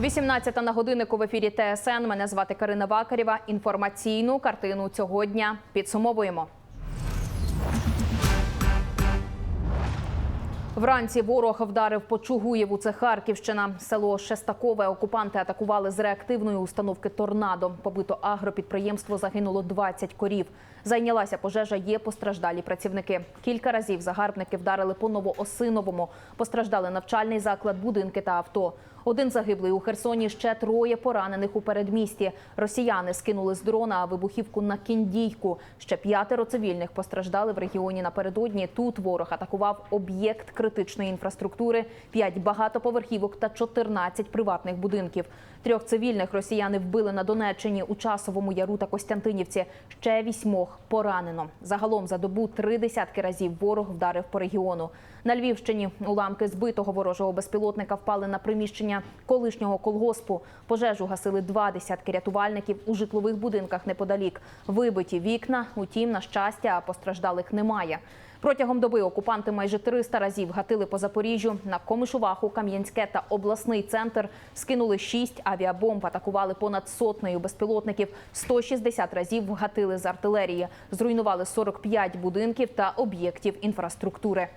18 на годиннику в ефірі ТСН. Мене звати Карина Вакарєва. Інформаційну картину цього дня підсумовуємо. Вранці ворог вдарив по Чугуєву. Це Харківщина. Село Шестакове окупанти атакували з реактивної установки торнадо. Побито агропідприємство загинуло 20 корів. Зайнялася пожежа. Є постраждалі працівники. Кілька разів загарбники вдарили по новоосиновому. Постраждали навчальний заклад, будинки та авто. Один загиблий у Херсоні, ще троє поранених у передмісті. Росіяни скинули з дрона вибухівку на кіндійку. Ще п'ятеро цивільних постраждали в регіоні напередодні. Тут ворог атакував об'єкт критичної інфраструктури, п'ять багатоповерхівок та 14 приватних будинків. Трьох цивільних росіяни вбили на Донеччині у часовому яру та Костянтинівці. Ще вісьмох поранено. Загалом за добу три десятки разів ворог вдарив по регіону. На Львівщині уламки збитого ворожого безпілотника впали на приміщення колишнього колгоспу. Пожежу гасили два десятки рятувальників у житлових будинках неподалік. Вибиті вікна, утім, на щастя, постраждалих немає. Протягом доби окупанти майже 300 разів гатили по Запоріжжю. На Комишуваху, Кам'янське та обласний центр скинули 6 авіабомб, атакували понад сотнею безпілотників. 160 разів вгатили з артилерії. Зруйнували 45 будинків та об'єктів інфраструктури.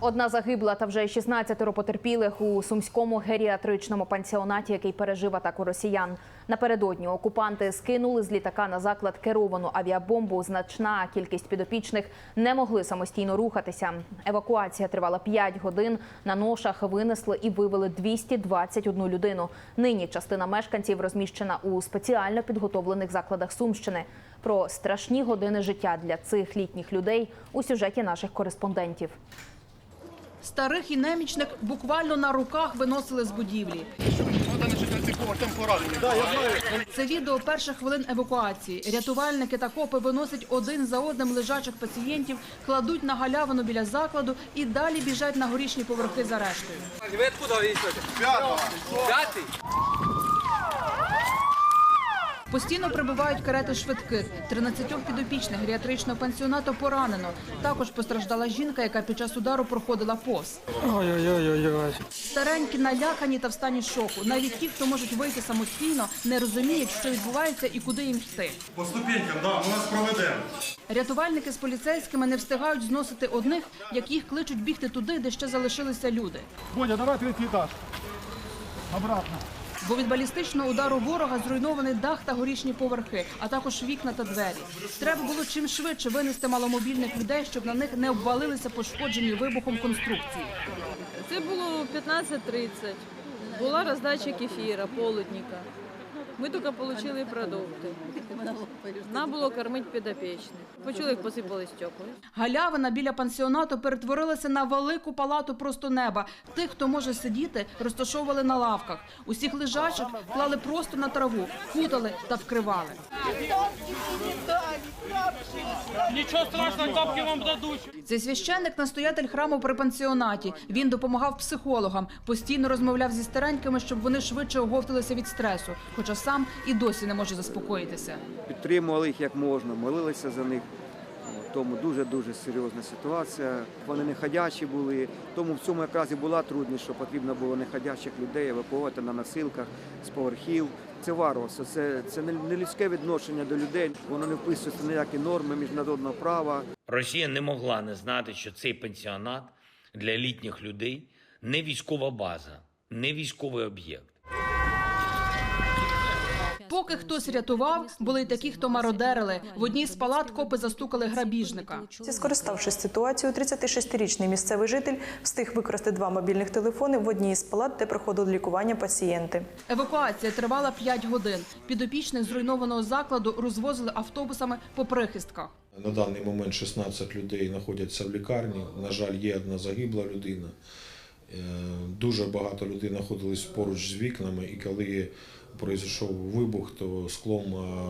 Одна загибла та вже 16 потерпілих у сумському геріатричному пансіонаті, який пережив атаку росіян. Напередодні окупанти скинули з літака на заклад керовану авіабомбу. Значна кількість підопічних не могли самостійно рухатися. Евакуація тривала 5 годин. На ношах винесли і вивели 221 людину. Нині частина мешканців розміщена у спеціально підготовлених закладах Сумщини. Про страшні години життя для цих літніх людей у сюжеті наших кореспондентів. Старих і немічних буквально на руках виносили з будівлі. Це відео перших хвилин евакуації. Рятувальники та копи виносять один за одним лежачих пацієнтів, кладуть на галявину біля закладу і далі біжать на горішні поверхи за рештою. Ви откуда вы идете? Постійно прибувають карети швидких. 13 підопічних геріатричного пансіонату поранено. Також постраждала жінка, яка під час удару проходила повз. Ой-ой-ой-ой. Старенькі, налякані та в стані шоку. Навіть ті, хто можуть вийти самостійно, не розуміють, що відбувається і куди їм йти. По ступенькам, да, ми вас проведемо. Рятувальники з поліцейськими не встигають зносити одних, як їх кличуть бігти туди, де ще залишилися люди. Бодя, давай третій етаж. Обратно. Бо від балістичного удару ворога зруйнований дах та горішні поверхи, а також вікна та двері. Треба було чим швидше винести маломобільних людей, щоб на них не обвалилися пошкоджені вибухом конструкції. Це було 15.30. Була роздача кефіра, полудника. Ми тільки отримали продукти. Нам було кормити підопічних. Почули, як посипали стекла. Галявина біля пансіонату перетворилася на велику палату просто неба. Тих, хто може сидіти, розташовували на лавках. Усіх лежачих клали просто на траву, кутали та вкривали. Нічого страшного, бабки вам дадуть. Цей священник настоятель храму при пансіонаті. Він допомагав психологам, постійно розмовляв зі старенькими, щоб вони швидше оговталися від стресу, хоча сам і досі не може заспокоїтися. підтримували їх як можна, молилися за них. Тому дуже-дуже серйозна ситуація. Вони не ходячі були. Тому в цьому якраз і була трудність, що потрібно було неходячих людей евакуювати на носилках з поверхів. Це варварство, це, це не людське відношення до людей. Воно не вписується ніякі норми міжнародного права. Росія не могла не знати, що цей пансіонат для літніх людей не військова база, не військовий об'єкт. Поки хтось рятував, були й такі, хто мародерили. В одній з палат копи застукали грабіжника. Скориставшись ситуацією, 36-річний місцевий житель встиг використати два мобільних телефони в одній із палат, де проходили лікування пацієнти. Евакуація тривала 5 годин. Підопічних зруйнованого закладу розвозили автобусами по прихистках. На даний момент 16 людей знаходяться в лікарні. На жаль, є одна загибла людина. Е, Дуже багато людей знаходились поруч з вікнами, і коли пройшов вибух, то склом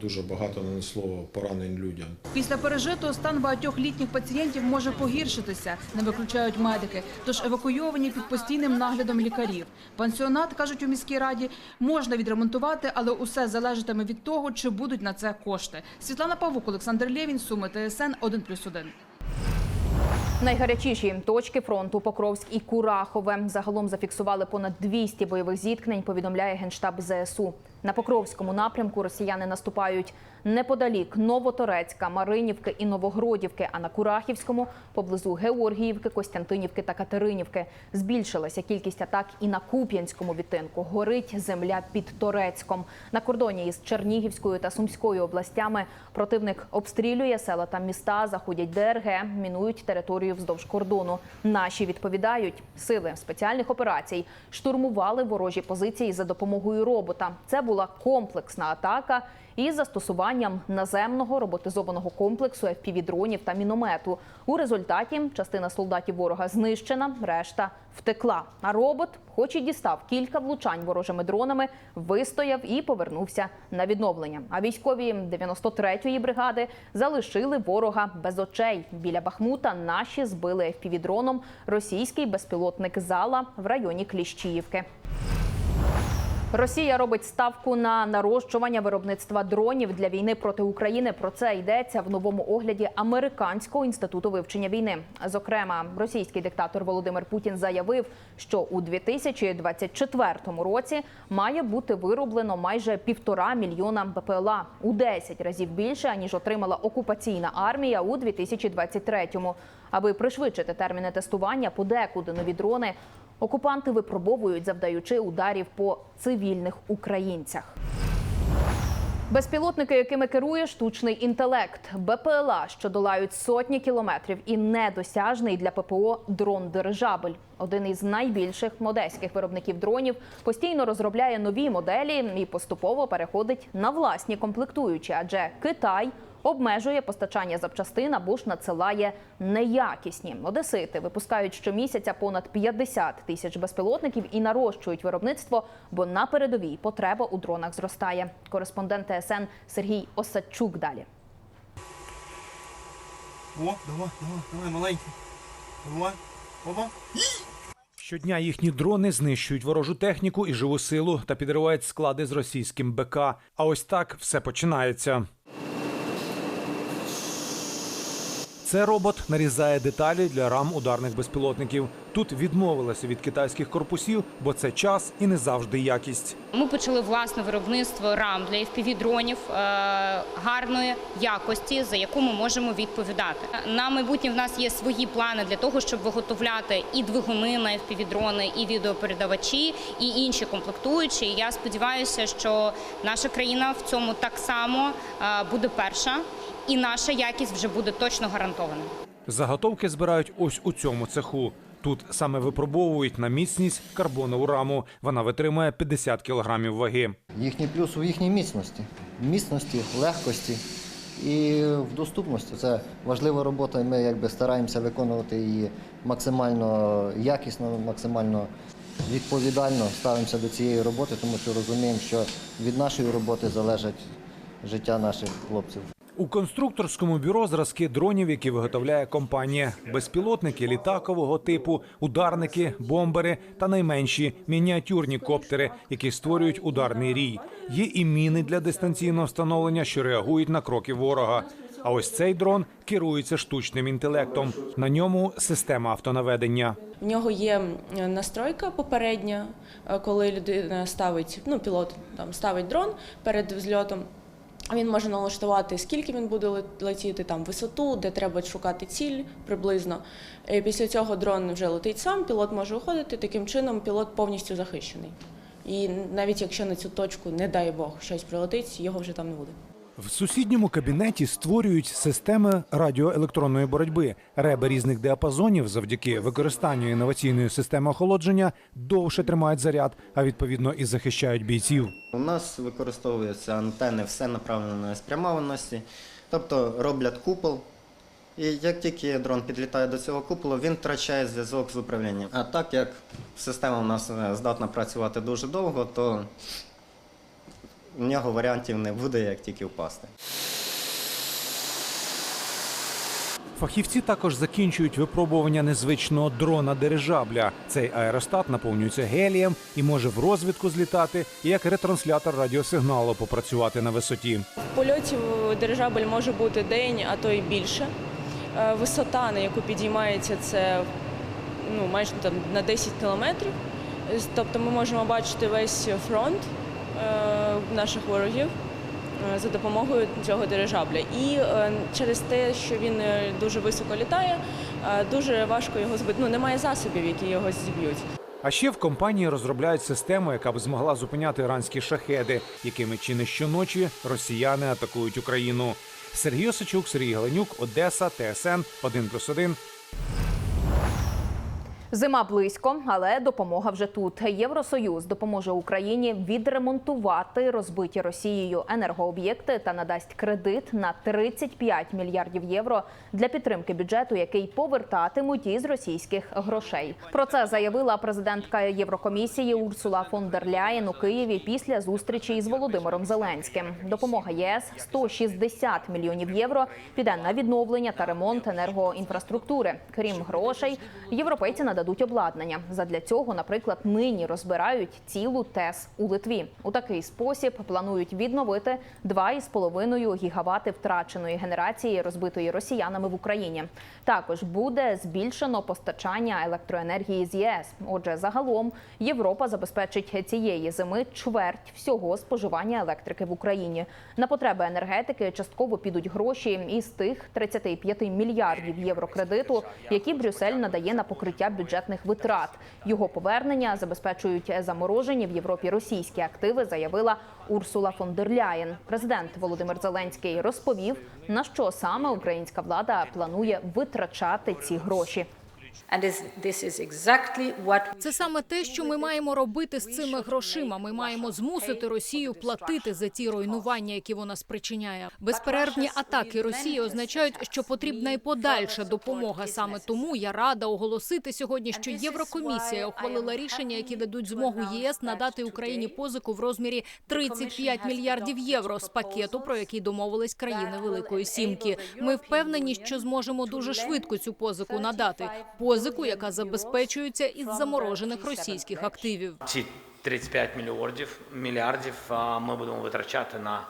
дуже багато нанесло поранень людям. Після пережитого стан багатьох літніх пацієнтів може погіршитися, не виключають медики, тож евакуйовані під постійним наглядом лікарів. Пансіонат, кажуть у міській раді, можна відремонтувати, але усе залежатиме від того, чи будуть на це кошти. Світлана Павук, Олександр Лєвін, Суми, ТСН 1+,1. Найгарячіші точки фронту Покровськ і Курахове. Загалом зафіксували понад 200 бойових зіткнень. Повідомляє генштаб ЗСУ. На Покровському напрямку росіяни наступають неподалік Новоторецька, Маринівки і Новогродівки. А на Курахівському поблизу Георгіївки, Костянтинівки та Катеринівки збільшилася кількість атак і на Куп'янському відтинку. Горить земля під Торецьком. На кордоні із Чернігівською та Сумською областями противник обстрілює села та міста, заходять ДРГ, мінують територію вздовж кордону. Наші відповідають, сили спеціальних операцій штурмували ворожі позиції за допомогою робота. Це була комплексна атака із застосуванням наземного роботизованого комплексу FPV-дронів та міномету. У результаті частина солдатів ворога знищена, решта втекла. А робот, хоч і дістав кілька влучань ворожими дронами, вистояв і повернувся на відновлення. А військові 93-ї бригади залишили ворога без очей. Біля Бахмута наші збили FPV-дроном російський безпілотник зала в районі Кліщіївки. Росія робить ставку на нарощування виробництва дронів для війни проти України. Про це йдеться в новому огляді Американського інституту вивчення війни. Зокрема, російський диктатор Володимир Путін заявив, що у 2024 році має бути вироблено майже півтора мільйона БПЛА у 10 разів більше ніж отримала окупаційна армія у 2023-му. Аби пришвидшити терміни тестування, подекуди нові дрони окупанти випробовують, завдаючи ударів по цивільних українцях. Безпілотники, якими керує штучний інтелект, БПЛА, що долають сотні кілометрів, і недосяжний для ППО дрон дирижабель. Один із найбільших модельських виробників дронів постійно розробляє нові моделі і поступово переходить на власні комплектуючі, адже Китай обмежує постачання запчастин або ж надсилає неякісні. Одесити випускають щомісяця понад 50 тисяч безпілотників і нарощують виробництво, бо на передовій потреба у дронах зростає. Кореспондент ТСН Сергій Осадчук далі. О, давай, давай, давай, маленький. Давай. Опа. Щодня їхні дрони знищують ворожу техніку і живу силу та підривають склади з російським БК. А ось так все починається. Це робот нарізає деталі для рам ударних безпілотників. Тут відмовилися від китайських корпусів, бо це час і не завжди якість. Ми почали власне виробництво рам для fpv дронів е, гарної якості, за яку ми можемо відповідати. На майбутнє в нас є свої плани для того, щоб виготовляти і двигуни на fpv дрони, і відеопередавачі, і інші комплектуючі. Я сподіваюся, що наша країна в цьому так само е, буде перша, і наша якість вже буде точно гарантована. Заготовки збирають ось у цьому цеху. Тут саме випробовують на міцність карбонову раму. Вона витримує 50 кілограмів ваги. Їхній плюс у їхній міцності, міцності, легкості і в доступності. Це важлива робота. Ми якби стараємося виконувати її максимально якісно, максимально відповідально ставимося до цієї роботи, тому що розуміємо, що від нашої роботи залежить життя наших хлопців. У конструкторському бюро зразки дронів, які виготовляє компанія, безпілотники літакового типу, ударники, бомбери та найменші мініатюрні коптери, які створюють ударний рій. Є і міни для дистанційного встановлення, що реагують на кроки ворога. А ось цей дрон керується штучним інтелектом. На ньому система автонаведення. В нього є настройка попередня, е, коли людина ставить, ну пілот там ставить дрон перед взльотом. Він може налаштувати, скільки він буде летіти, там висоту, де треба шукати ціль приблизно. Після цього дрон вже летить сам, пілот може уходити. Таким чином пілот повністю захищений. І навіть якщо на цю точку, не дай Бог, щось прилетить, його вже там не буде. В сусідньому кабінеті створюють системи радіоелектронної боротьби. Реби різних діапазонів завдяки використанню інноваційної системи охолодження довше тримають заряд, а відповідно і захищають бійців. У нас використовуються антени все направленої спрямованості, тобто роблять купол. І як тільки дрон підлітає до цього куполу, він втрачає зв'язок з управлінням. А так як система у нас е, здатна працювати дуже довго, то в нього варіантів не буде, як тільки впасти. Фахівці також закінчують випробування незвичного дрона дирижабля. Цей аеростат наповнюється гелієм і може в розвідку злітати, і як ретранслятор радіосигналу попрацювати на висоті. В польоті дирижабель може бути день, а то й більше. Е, Висота, на яку підіймається, це ну, майже там, на 10 кілометрів. Тобто ми можемо бачити весь фронт наших ворогів е, за допомогою цього дирижабля. І е, через те, що він е, дуже високо літає, е, дуже важко його збити. Ну, немає засобів, які його зіб'ють. А ще в компанії розробляють систему, яка б змогла зупиняти іранські шахеди, якими чи не щоночі росіяни атакують Україну. Сергій Осичук, Сергій Галенюк, Одеса, ТСН 1+,1. Зима близько, але допомога вже тут. Євросоюз допоможе Україні відремонтувати розбиті Росією енергооб'єкти та надасть кредит на 35 мільярдів євро для підтримки бюджету, який повертатимуть із російських грошей. Про це заявила президентка Єврокомісії Урсула фон дер Ляєн у Києві після зустрічі із Володимиром Зеленським. Допомога ЄС 160 мільйонів євро піде на відновлення та ремонт енергоінфраструктури. Крім грошей, європейці нададуть обладнання. Задля цього, наприклад, нині розбирають цілу ТЕС у Литві. У такий спосіб планують відновити 2,5 гігавати втраченої генерації, розбитої росіянами в Україні. Також буде збільшено постачання електроенергії з ЄС. Отже, загалом Європа забезпечить цієї зими чверть всього споживання електрики в Україні. На потреби енергетики частково підуть гроші із тих 35 мільярдів євро кредиту, які Брюссель надає на покриття бюджетних витрат. Його повернення забезпечують заморожені в Європі російські активи, заявила Урсула фон дер Ляєн. Президент Володимир Зеленський розповів, на що саме українська влада планує витрачати ці гроші. Це саме те, що ми маємо робити з цими грошима. Ми маємо змусити Росію платити за ті руйнування, які вона спричиняє. Безперервні атаки Росії означають, що потрібна і подальша допомога. Саме тому я рада оголосити сьогодні, що Єврокомісія ухвалила рішення, які дадуть змогу ЄС надати Україні позику в розмірі 35 мільярдів євро з пакету, про який домовились країни Великої Сімки. Ми впевнені, що зможемо дуже швидко цю позику надати. Позику, яка забезпечується із заморожених російських активів. Ці 35 мільярдів, мільярдів ми будемо витрачати на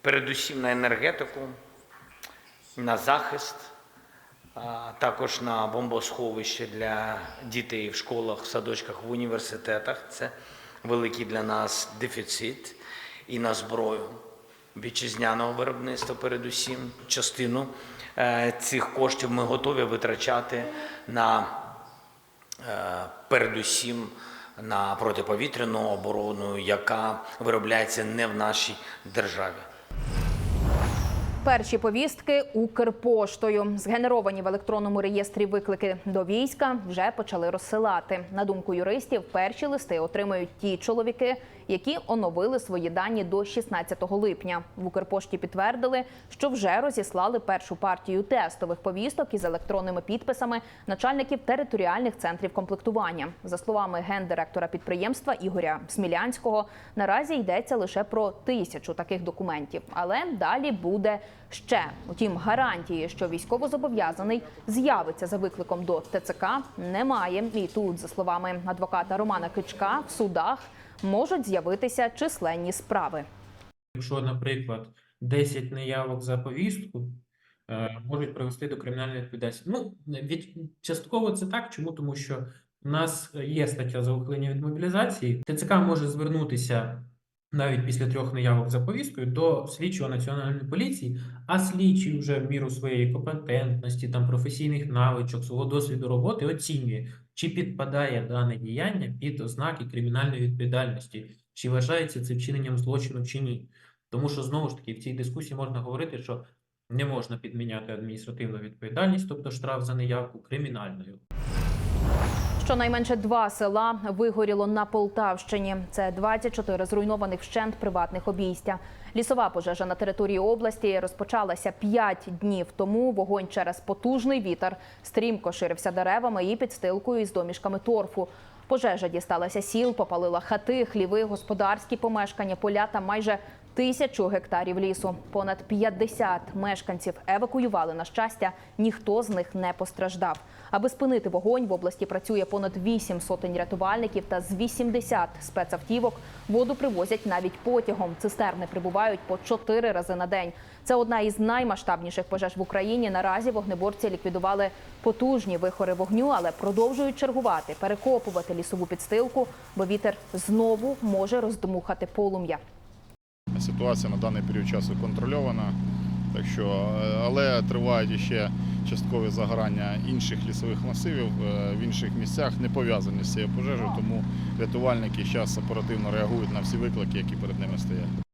передусім на енергетику, на захист, також на бомбосховище для дітей в школах, в садочках, в університетах. Це великий для нас дефіцит і на зброю вітчизняного виробництва передусім. Частину цих коштів ми готові витрачати на е, передусім на протиповітряну оборону, яка виробляється не в нашій державі. Перші повістки Укрпоштою згенеровані в електронному реєстрі виклики до війська вже почали розсилати. На думку юристів, перші листи отримають ті чоловіки, які оновили свої дані до 16 липня. В Укрпошті підтвердили, що вже розіслали першу партію тестових повісток із електронними підписами начальників територіальних центрів комплектування. За словами гендиректора підприємства Ігоря Смілянського, наразі йдеться лише про тисячу таких документів, але далі буде ще. Утім, гарантії, що військовозобов'язаний з'явиться за викликом до ТЦК, немає. І тут, за словами адвоката Романа Кичка, в судах можуть з'явитися численні справи. Якщо, наприклад, 10 неявок за повістку е, можуть привести до кримінальної відповідальності. Ну, від частково це так. Чому? Тому що в нас є стаття за ухилення від мобілізації. ТЦК може звернутися навіть після трьох неявок за повісткою до слідчого національної поліції, а слідчий вже в міру своєї компетентності, там професійних навичок, свого досвіду роботи оцінює, чи підпадає дане діяння під ознаки кримінальної відповідальності, чи вважається це вчиненням злочину чи ні. Тому що знову ж таки в цій дискусії можна говорити, що не можна підміняти адміністративну відповідальність, тобто штраф за неявку кримінальною. Щонайменше два села вигоріло на Полтавщині. Це 24 зруйнованих вщент приватних обійстя. Лісова пожежа на території області розпочалася 5 днів тому. Вогонь через потужний вітер стрімко ширився деревами і підстилкою із домішками торфу. Пожежа дісталася сіл, попалила хати, хліви, господарські помешкання, поля та майже тисячу гектарів лісу. Понад 50 мешканців евакуювали. На щастя, ніхто з них не постраждав. Аби спинити вогонь, в області працює понад 8 сотень рятувальників та з 80 спецавтівок. Воду привозять навіть потягом. Цистерни прибувають по 4 рази на день. Це одна із наймасштабніших пожеж в Україні. Наразі вогнеборці ліквідували потужні вихори вогню, але продовжують чергувати, перекопувати лісову підстилку, бо вітер знову може роздмухати полум'я. Ситуація на даний період часу контрольована, так що, е, але тривають ще часткові загорання інших лісових масивів е, в інших місцях, не пов'язані з цією пожежею, тому рятувальники зараз оперативно реагують на всі виклики, які перед ними стоять.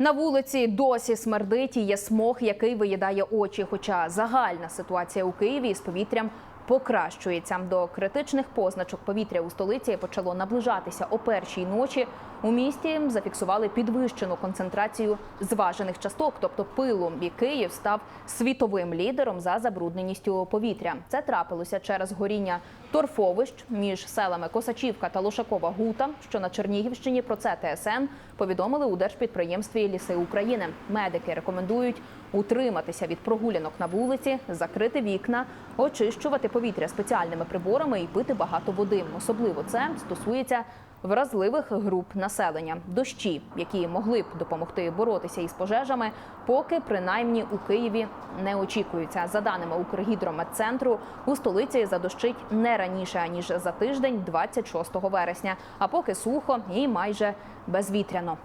На вулиці досі смердить і є смог, який виїдає очі. Хоча загальна ситуація у Києві з повітрям покращується. До критичних позначок повітря у столиці почало наближатися о першій ночі. У місті зафіксували підвищену концентрацію зважених часток, тобто пилу. І Київ став світовим лідером за забрудненістю повітря. Це трапилося через горіння торфовищ між селами Косачівка та Лошакова Гута, що на Чернігівщині. Про це ТСН повідомили у держпідприємстві Ліси України. Медики рекомендують утриматися від прогулянок на вулиці, закрити вікна, очищувати повітря спеціальними приборами і пити багато води. Особливо це стосується вразливих груп населення. Дощі, які могли б допомогти боротися із пожежами, поки принаймні у Києві не очікуються. За даними Укргідрометцентру, у столиці задощить не раніше ніж за тиждень, 26 вересня. А поки сухо і майже безвітряно.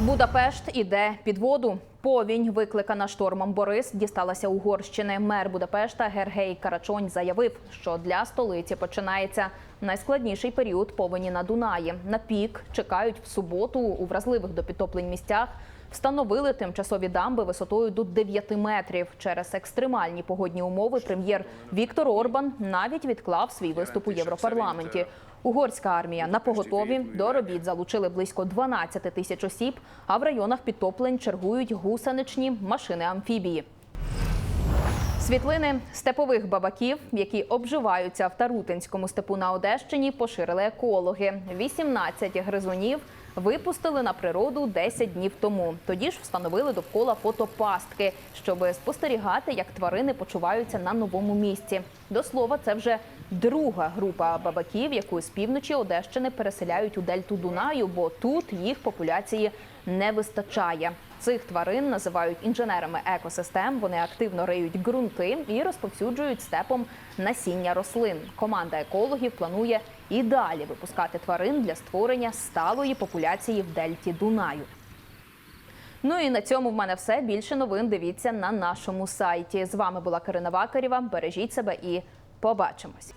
Будапешт іде під воду. Повінь, викликана штормом Борис, дісталася Угорщини. Мер Будапешта Гергей Карачонь заявив, що для столиці починається найскладніший період повені на Дунаї. На пік чекають в суботу у вразливих до підтоплень місцях. Встановили тимчасові дамби висотою до 9 метрів. Через екстремальні погодні умови прем'єр Віктор Орбан навіть відклав свій виступ у Європарламенті. Угорська армія на поготові до робіт залучили близько 12 тисяч осіб, а в районах підтоплень чергують гусеничні машини амфібії. Світлини степових бабаків, які обживаються в Тарутинському степу на Одещині, поширили екологи. 18 гризунів випустили на природу 10 днів тому. Тоді ж встановили довкола фотопастки, щоб спостерігати, як тварини почуваються на новому місці. До слова, це вже друга група бабаків, яку з півночі Одещини переселяють у дельту Дунаю, бо тут їх популяції не вистачає. Цих тварин називають інженерами екосистем. Вони активно риють ґрунти і розповсюджують степом насіння рослин. Команда екологів планує і далі випускати тварин для створення сталої популяції в дельті Дунаю. Ну і на цьому в мене все. Більше новин дивіться на нашому сайті. З вами була Карина Вакарєва. Бережіть себе і побачимось.